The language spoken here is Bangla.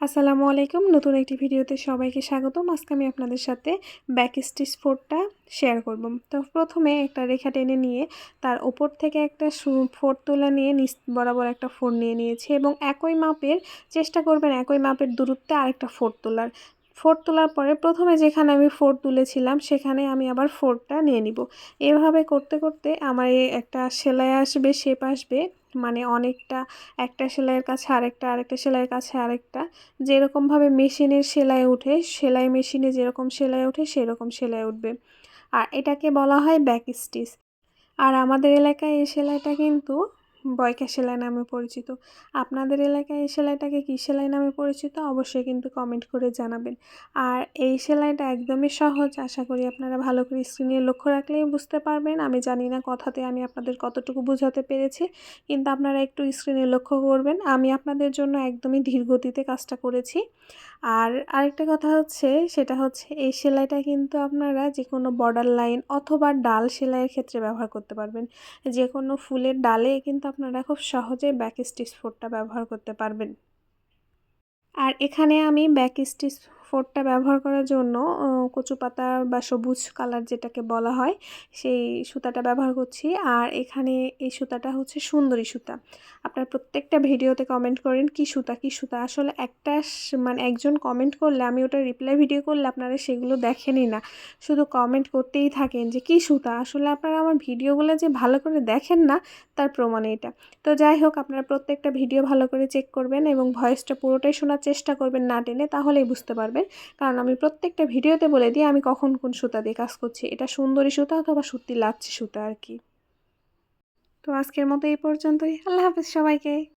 আসসালামু আলাইকুম। নতুন একটি ভিডিওতে সবাইকে স্বাগতম। আজকে আমি আপনাদের সাথে ব্যাক স্টিচ ফোরটা শেয়ার করব। তো প্রথমে একটা রেখা টেনে নিয়ে তার ওপর থেকে একটা ফোর তোলা নিয়ে নিচ বরাবর একটা ফোর নিয়ে নিয়েছি এবং একই মাপের, চেষ্টা করবেন একই মাপের দূরত্বে আরেকটা ফোর তোলার। ফোর তোলার পরে প্রথমে যেখানে আমি ফোর তুলেছিলাম, সেখানে আমি আবার ফোরটা নিয়ে নিব। এভাবে করতে করতে আমার একটা সেলাই আসবে, শেপ আসবে মানে অনেকটা একটা সেলাইয়ের কাছে আরেকটা আরেকটা সেলাইয়ের কাছে আরেকটা। যেরকমভাবে মেশিনের সেলাই উঠে, সেলাই মেশিনে যেরকম সেলাই ওঠে সেরকম সেলাই উঠবে। আর এটাকে বলা হয় ব্যাক স্টিচ। আর আমাদের এলাকায় এই সেলাইটা কিন্তু বয়কা সেলাই নামে পরিচিত। আপনাদের এলাকায় এই সেলাইটাকে কী সেলাই নামে পরিচিত? অবশ্যই কিন্তু কমেন্ট করে জানাবেন। আর এই সেলাইটা একদমই সহজ। আশা করি আপনারা ভালো করে স্ক্রিনে লক্ষ্য রাখলেই বুঝতে পারবেন। আমি জানি না কথাতে আমি আপনাদের কতটুকু বোঝাতে পেরেছি, কিন্তু আপনারা একটু স্ক্রিনে লক্ষ্য করবেন। আমি আপনাদের জন্য একদমই ধীর গতিতে কাজটা করেছি। আর আরেকটা কথা হচ্ছে, সেটা হচ্ছে এই সেলাইটা কিন্তু আপনারা যে কোনো বর্ডার লাইন অথবা ডাল সেলাইয়ের ক্ষেত্রে ব্যবহার করতে পারবেন। যে কোনো ফুলের ডালে কিন্তু আপনারা খুব সহজে ব্যাক স্টিচ ফোরটা ব্যবহার করতে পারবেন। আর এখানে আমি ব্যাক স্টিচ ফোরটা ব্যবহার করার জন্য কচু পাতা বা সবুজ কালার যেটাকে বলা হয়, সেই সুতাটা ব্যবহার করছি। আর এখানে এই সুতাটা হচ্ছে সুন্দরী সুতা। আপনার প্রত্যেকটা ভিডিওতে কমেন্ট করেন, কি সুতা কি সুতা? আসলে একটা মানে একজন কমেন্ট করলে, আমি ওটা রিপ্লাই ভিডিও করলে আপনারা সেগুলো দেখেনই না। শুধু কমেন্ট করতেই থাকেন যে, কি সুতা? আসলে আপনারা আমার ভিডিওগুলো যে ভালো করে দেখেন না, তার প্রমাণ এটা। তো যাই হোক, আপনারা প্রত্যেকটা ভিডিও ভালো করে চেক করবেন এবং ভয়েসটা পুরোটাই শোনার চেষ্টা করবেন না টেনে, তাহলেই বুঝতে পারবেন। কারণ আমি প্রত্যেকটা ভিডিওতে বলে দিই, আমি কখন কোন সুতা দিয়ে কাজ করছি। এটা সুন্দরী সুতা অথবা সত্যি লাচ্ছি সুতা আর কি। তো আজকের মতো এই পর্যন্তই। আল্লাহ হাফিজ সবাইকে।